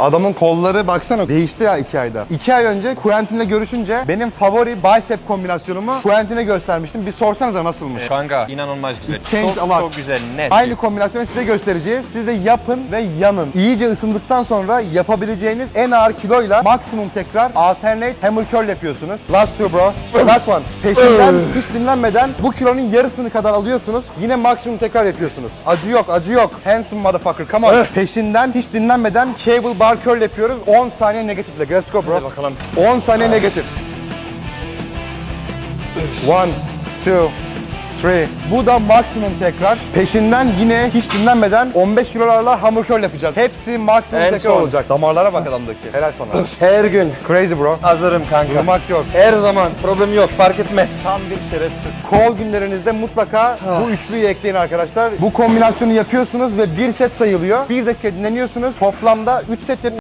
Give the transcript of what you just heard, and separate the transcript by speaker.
Speaker 1: Adamın kolları baksana değişti ya 2 ayda. 2 ay önce Quentin'le görüşünce benim favori bicep kombinasyonumu Quentin'e göstermiştim. Bir sorsanıza nasılmış?
Speaker 2: Kanka inanılmaz güzel.
Speaker 1: It changed
Speaker 2: Çok,
Speaker 1: a lot.
Speaker 2: çok güzel net.
Speaker 1: Aynı kombinasyonu size göstereceğiz. Siz de yapın ve yanın. İyice ısındıktan sonra yapabileceğiniz en ağır kiloyla maksimum tekrar alternate hammer curl yapıyorsunuz. Last two bro. Last one. Peşinden hiç dinlenmeden bu kilonun yarısını kadar alıyorsunuz. Yine maksimum tekrar yapıyorsunuz. Acı yok, acı yok. Handsome motherfucker. Come on. Peşinden hiç dinlenmeden cable bar curl yapıyoruz. 10 saniye negatifle. Let's go bro.
Speaker 2: Hadi bakalım.
Speaker 1: 10 saniye negatif. One, two, three. Bu da maksimum tekrar. Peşinden yine hiç dinlenmeden 15 kilolarla hamur curl yapacağız. Hepsi maksimum
Speaker 2: En
Speaker 1: tekrar
Speaker 2: son.
Speaker 1: olacak. Damarlara bak adamdaki. Helal sana.
Speaker 2: Her gün
Speaker 1: Crazy bro.
Speaker 2: hazırım kanka.
Speaker 1: Durmak yok.
Speaker 2: Her zaman problem yok fark etmez.
Speaker 1: Tam bir şerefsiz. Kol günlerinizde mutlaka bu üçlüyü ekleyin arkadaşlar. Bu kombinasyonu yapıyorsunuz ve bir set sayılıyor. Bir dakika dinleniyorsunuz. Toplamda 3 set yapıyorsunuz.